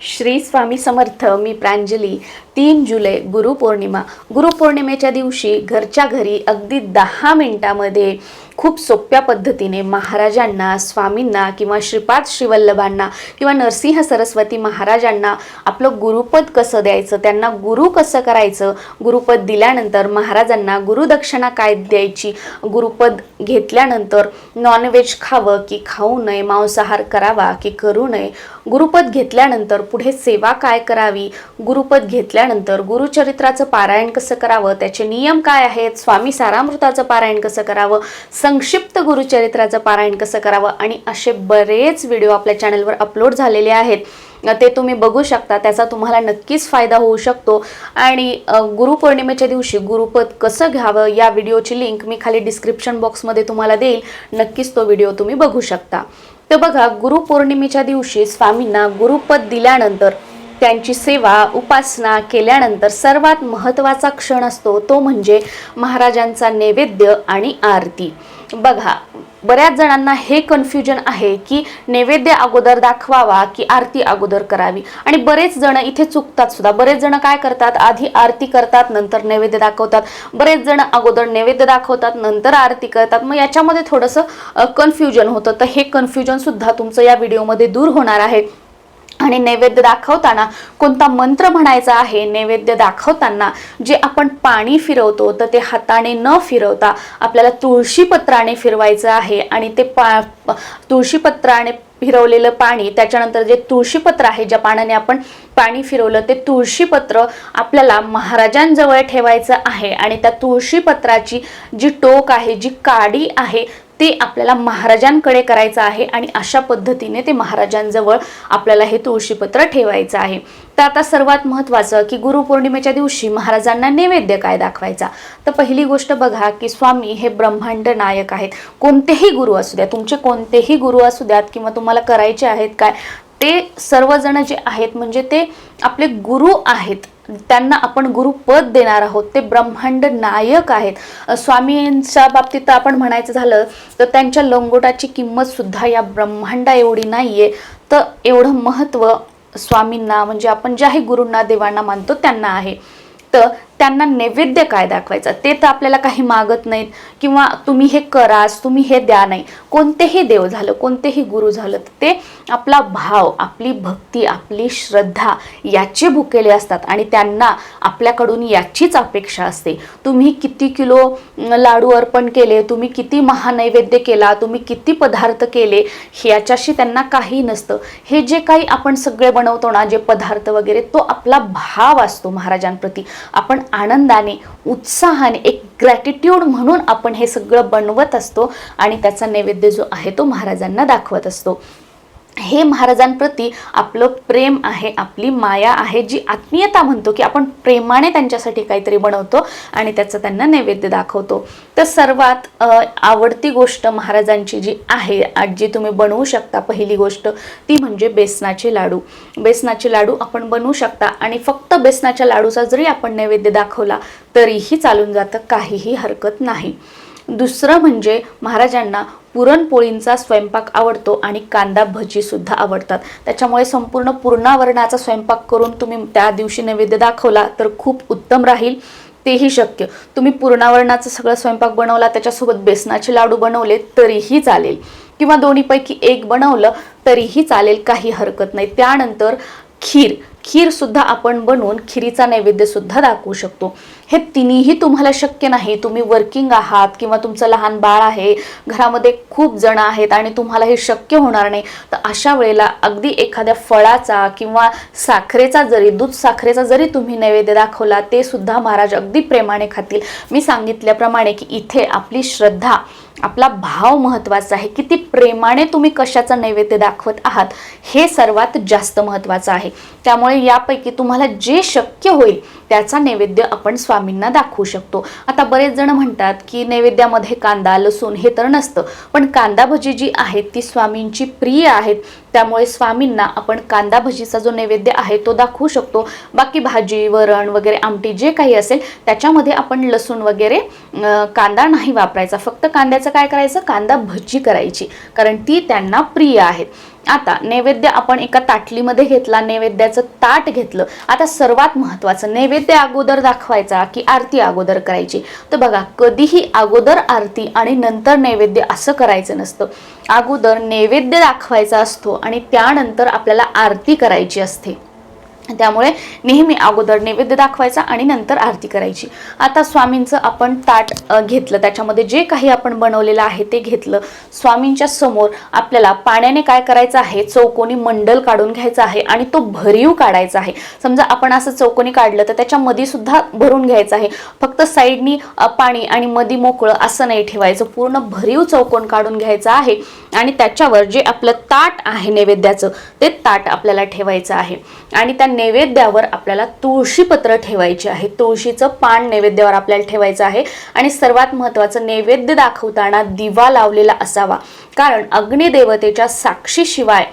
श्री स्वामी समर्थ मी प्रांजली. तीन जुलै गुरुपौर्णिमा. गुरुपौर्णिमेच्या दिवशी घरच्या घरी अगदी दहा मिनटामध्ये खूप सोप्या पद्धतीने महाराजांना स्वामींना किंवा श्रीपाद श्रीवल्लभांना किंवा नरसिंह सरस्वती महाराजांना आपलं गुरुपद कसं द्यायचं त्यांना गुरु कसं करायचं गुरुपद दिल्यानंतर महाराजांना गुरुदक्षिणा काय द्यायची गुरुपद घेतल्यानंतर नॉनव्हेज खावं की खाऊ नये मांसाहार करावा की करू नये गुरुपद घेतल्यानंतर पुढे सेवा काय करावी गुरुपद घेतल्यानंतर गुरुचरित्राचं पारायण कसं करावं त्याचे नियम काय आहेत स्वामी सारामृताचं पारायण कसं करावं संक्षिप्त गुरुचरित्राचं पारायण कसं करावं आणि असे बरेच व्हिडिओ आपल्या चॅनलवर अपलोड झालेले आहेत. ते तुम्ही बघू शकता त्याचा तुम्हाला नक्कीच फायदा होऊ शकतो. आणि गुरुपौर्णिमेच्या दिवशी गुरुपद कसं घ्यावं या व्हिडिओची लिंक मी खाली डिस्क्रिप्शन बॉक्समध्ये तुम्हाला देईल. नक्कीच तो व्हिडिओ तुम्ही बघू शकता. तर बघा गुरुपौर्णिमेच्या दिवशी स्वामींना गुरुपद दिल्यानंतर त्यांची सेवा उपासना केल्यानंतर सर्वात महत्त्वाचा क्षण असतो तो म्हणजे महाराजांचा नैवेद्य आणि आरती. बघा बऱ्याच जणांना हे कन्फ्युजन आहे की नैवेद्य अगोदर दाखवावा की आरती अगोदर करावी. आणि बरेच जण इथे चुकतात सुद्धा. बरेच जण काय करतात? आधी आरती करतात नंतर नैवेद्य दाखवतात. बरेच जण अगोदर नैवेद्य दाखवतात नंतर आरती करतात. मग याच्यामध्ये थोडंसं कन्फ्युजन होतं. तर हे कन्फ्युजन सुद्धा तुमचं या व्हिडिओमध्ये दूर होणार आहे. आणि नैवेद्य दाखवताना कोणता मंत्र म्हणायचा आहे नैवेद्य दाखवताना जे आपण पाणी फिरवतो तर ते हाताने न फिरवता आपल्याला तुळशीपत्राने फिरवायचं आहे आणि ते पा तुळशीपत्राने फिरवलेलं पाणी त्याच्यानंतर जे तुळशीपत्र आहे ज्या पाण्याने आपण पाणी फिरवलं ते तुळशीपत्र आपल्याला महाराजांजवळ ठेवायचं आहे आणि त्या तुळशीपत्राची जी टोक आहे जी काडी आहे ते आपल्याला महाराजांकडे करायचं आहे आणि अशा पद्धतीने ते महाराजांजवळ आपल्याला हे तुळशीपत्र ठेवायचं आहे. तर आता सर्वात महत्त्वाचं की गुरुपौर्णिमेच्या दिवशी महाराजांना नैवेद्य काय दाखवायचा? तर पहिली गोष्ट बघा की स्वामी हे ब्रह्मांड नायक आहेत. कोणतेही गुरु असू द्या तुमचे कोणतेही गुरु असू द्यात किंवा तुम्हाला करायचे आहेत काय ते सर्वजण जे आहेत म्हणजे ते आपले गुरु आहेत. त्यांना आपण गुरुपद देणार आहोत. ते ब्रह्मांड नायक आहेत. स्वामींच्या बाबतीत तर आपण म्हणायचं झालं तर त्यांच्या लंगोटाची किंमत सुद्धा या ब्रह्मांडा एवढी नाहीये. तर एवढं महत्त्व स्वामींना म्हणजे आपण ज्याही गुरूंना देवांना मानतो त्यांना आहे. तर त्यांना नैवेद्य काय दाखवायचं? ते तर आपल्याला काही मागत नाहीत. किंवा तुम्ही हे कराच तुम्ही हे द्या नाही. कोणतेही देव झालं कोणतेही गुरु झालं तर ते आपला भाव आपली भक्ती आपली श्रद्धा याचे भुकेले असतात. आणि त्यांना आपल्याकडून याचीच अपेक्षा असते. तुम्ही किती किलो लाडू अर्पण केले तुम्ही किती महानैवेद्य केला तुम्ही किती पदार्थ केले याच्याशी त्यांना काही नसतं. हे जे काही आपण सगळे बनवतो ना जे पदार्थ वगैरे तो आपला भाव असतो महाराजांप्रती. आपण आनंदाने उत्साहाने एक ग्रॅटिट्यूड म्हणून आपण हे सगळं बनवत असतो आणि त्याचा नैवेद्य जो आहे तो महाराजांना दाखवत असतो. हे महाराजांप्रती आपलं प्रेम आहे आपली माया आहे जी आत्मीयता म्हणतो की आपण प्रेमाने त्यांच्यासाठी काहीतरी बनवतो आणि त्याचं त्यांना नैवेद्य दाखवतो. तर सर्वात आवडती गोष्ट महाराजांची जी आहे आज जी तुम्ही बनवू शकता पहिली गोष्ट ती म्हणजे बेसनाचे लाडू. बेसनाचे लाडू आपण बनवू शकता आणि फक्त बेसनाच्या लाडूचा जरी आपण नैवेद्य दाखवला तरीही चालून जातं काहीही हरकत नाही. दुसरं म्हणजे महाराजांना पुरणपोळींचा स्वयंपाक आवडतो आणि कांदा भजी सुद्धा आवडतात. त्याच्यामुळे संपूर्ण पूर्णावरणाचा स्वयंपाक करून तुम्ही त्या दिवशी नैवेद्य दाखवला तर खूप उत्तम राहील. तेही शक्य. तुम्ही पूर्णावरणाचा सगळं स्वयंपाक बनवला त्याच्यासोबत बेसनाचे लाडू बनवले तरीही चालेल. किंवा दोन्हीपैकी एक बनवलं तरीही चालेल काही हरकत नाही. त्यानंतर खीर. खीर सुद्धा आपण बनवून खिरीचा नैवेद्य सुद्धा दाखवू शकतो. हे तिन्हीही तुम्हाला शक्य नाही. तुम्ही वर्किंग आहात किंवा तुमचं लहान बाळ आहे घरामध्ये खूप जण आहेत आणि तुम्हाला हे शक्य होणार नाही तर अशा वेळेला अगदी एखाद्या फळाचा किंवा साखरेचा जरी दूध साखरेचा जरी तुम्ही नैवेद्य दाखवला ते सुद्धा महाराज अगदी प्रेमाने खातील. मी सांगितल्याप्रमाणे की इथे आपली श्रद्धा आपला भाव महत्त्वाचा आहे. किती प्रेमाने तुम्ही कशाचं नैवेद्य दाखवत आहात हे सर्वात जास्त महत्त्वाचं आहे. त्यामुळे यापैकी तुम्हाला जे शक्य होईल त्याचा नैवेद्य आपण स्वामींना दाखवू शकतो. आता बरेच जण म्हणतात की नैवेद्यामध्ये कांदा लसूण हे तर नसतं पण कांदा भजी जी आहेत ती स्वामींची प्रिय आहेत. त्यामुळे स्वामींना आपण कांदा भजीचा जो नैवेद्य आहे तो दाखवू शकतो. बाकी भाजी वरण वगैरे आमटी जे काही असेल त्याच्यामध्ये आपण लसूण वगैरे कांदा नाही वापरायचा. फक्त कांद्याचा काय करायचं? कांदा भजी करायची. कारण ती त्यांना प्रिय आहेत. आता नैवेद्य आपण एका ताटलीमध्ये घेतला नैवेद्याचं ताट घेतलं. आता सर्वात महत्त्वाचं नैवेद्य अगोदर दाखवायचा की आरती अगोदर करायची? तर बघा कधीही अगोदर आरती आणि नंतर नैवेद्य असं करायचं नसतं. अगोदर नैवेद्य दाखवायचा असतो आणि त्यानंतर आपल्याला आरती करायची असते. त्यामुळे नेहमी अगोदर नैवेद्य दाखवायचा आणि नंतर आरती करायची. आता स्वामींचं आपण ताट घेतलं. त्याच्यामध्ये जे काही आपण बनवलेलं आहे ते घेतलं. स्वामींच्या समोर आपल्याला पाण्याने काय करायचं आहे? चौकोनी मंडल काढून घ्यायचा आहे आणि तो भरीव काढायचा आहे. समजा आपण असं चौकोनी काढलं तर त्याच्यामध्ये सुद्धा भरून घ्यायचं आहे. फक्त साईडनी पाणी आणि मधी मोकळं असं नाही ठेवायचं. पूर्ण भरीव चौकोन काढून घ्यायचा आहे आणि त्याच्यावर जे आपलं ताट आहे नैवेद्याचं ते ताट आपल्याला ठेवायचं आहे. आणि त्या नैवेद्यावर आपल्याला तुळशीपत्र ठेवायची आहे. तुळशीचं पान नैवेद्यावर आपल्याला ठेवायचं आहे. आणि सर्वात महत्त्वाचं नैवेद्य दाखवताना दिवा लावलेला असावा. कारण अग्निदेवतेच्या साक्षीशिवाय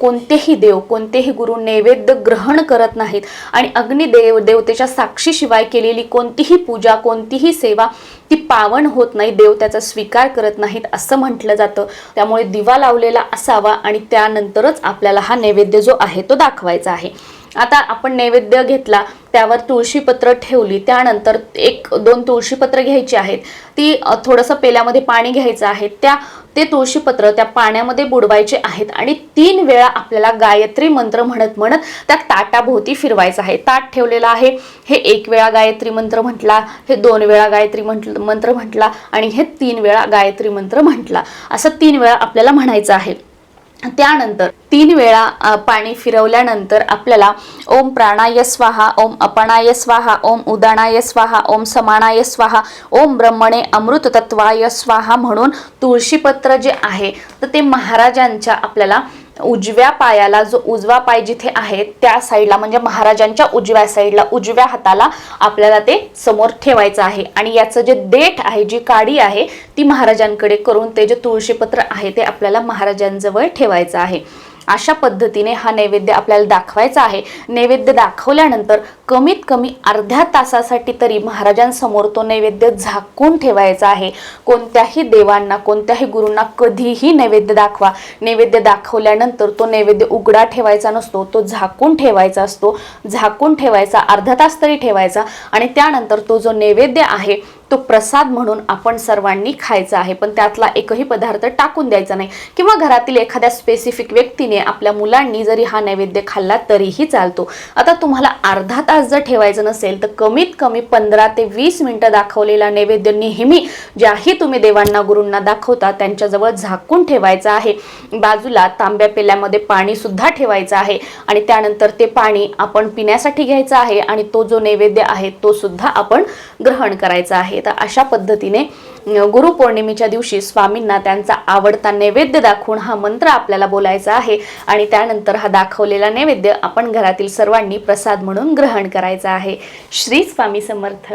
कोणतेही देव कोणतेही गुरु नैवेद्य ग्रहण करत नाहीत. आणि अग्निदेव देवतेच्या साक्षीशिवाय केलेली कोणतीही पूजा कोणतीही सेवा ती पावन होत नाही. देव त्याचा स्वीकार करत नाहीत असं म्हटलं जातं. त्यामुळे दिवा लावलेला असावा आणि त्यानंतरच आपल्याला हा नैवेद्य जो आहे तो दाखवायचा आहे. आता आपण नैवेद्य घेतला त्यावर तुळशीपत्र ठेवली त्यानंतर एक दोन तुळशीपत्र घ्यायची आहेत. ती थोडंसं पेल्यामध्ये पाणी घ्यायचं आहे. त्या ते तुळशीपत्र त्या पाण्यामध्ये बुडवायचे आहेत आणि तीन वेळा आपल्याला गायत्री मंत्र म्हणत म्हणत त्या ताटाभोवती फिरवायचं आहे. ताट ठेवलेलं आहे. हे एक वेळा गायत्री मंत्र म्हटला हे दोन वेळा गायत्री म्हंटल मंत्र म्हटला आणि हे तीन वेळा गायत्री मंत्र म्हटला. असं तीन वेळा आपल्याला म्हणायचं आहे. त्यानंतर तीन वेळा पाणी फिरवल्यानंतर आपल्याला ओम प्राणाय स्वाहा ओम अपणाय स्वाहा ओम उदाणाय स्वाहा ओम समानाय स्वाहा ओम ब्रह्मणे अमृत तत्वाय स्वाहा म्हणून तुळशीपत्र जे आहे तर ते महाराजांच्या आपल्याला उजव्या पायाला जो उजवा पाय जिथे आहे त्या साईडला म्हणजे महाराजांच्या उजव्या साईडला उजव्या हाताला आपल्याला ते समोर ठेवायचं आहे. आणि याचं जे देठ आहे जी काडी आहे ती महाराजांकडे करून ते जे तुळशीपत्र आहे ते आपल्याला महाराजांजवळ ठेवायचं आहे. अशा पद्धतीने हा नैवेद्य आपल्याला दाखवायचा आहे. नैवेद्य दाखवल्यानंतर कमीत कमी अर्ध्या तासासाठी तरी महाराजांसमोर तो नैवेद्य झाकून ठेवायचा आहे. कोणत्याही देवांना कोणत्याही गुरूंना कधीही नैवेद्य दाखवा. नैवेद्य दाखवल्यानंतर तो नैवेद्य उघडा ठेवायचा नसतो तो झाकून ठेवायचा असतो. झाकून ठेवायचा अर्धा तास तरी ठेवायचा आणि त्यानंतर तो जो नैवेद्य आहे तो प्रसाद म्हणून आपण सर्वांनी खायचा आहे. पण त्यातला एकही पदार्थ टाकून द्यायचा नाही. किंवा घरातील एखाद्या स्पेसिफिक व्यक्तीने आपल्या मुलांनी जरी हा नैवेद्य खाल्ला तरीही चालतो. आता तुम्हाला अर्धा तास जर ठेवायचं नसेल तर कमीत कमी पंधरा ते वीस मिनिटं दाखवलेला नैवेद्य नेहमी ज्याही तुम्ही देवांना गुरूंना दाखवता त्यांच्याजवळ झाकून ठेवायचं आहे. बाजूला तांब्या पेल्यामध्ये पाणी सुद्धा ठेवायचं आहे. आणि त्यानंतर ते पाणी आपण पिण्यासाठी घ्यायचं आहे. आणि तो जो नैवेद्य आहे तो सुद्धा आपण ग्रहण करायचा आहे. तर अशा पद्धतीने गुरुपौर्णिमेच्या दिवशी स्वामींना त्यांचा आवडता नैवेद्य दाखवून हा मंत्र आपल्याला बोलायचा आहे. आणि त्यानंतर हा दाखवलेला नैवेद्य आपण घरातील सर्वांनी प्रसाद म्हणून ग्रहण करायचा आहे. श्री स्वामी समर्थ.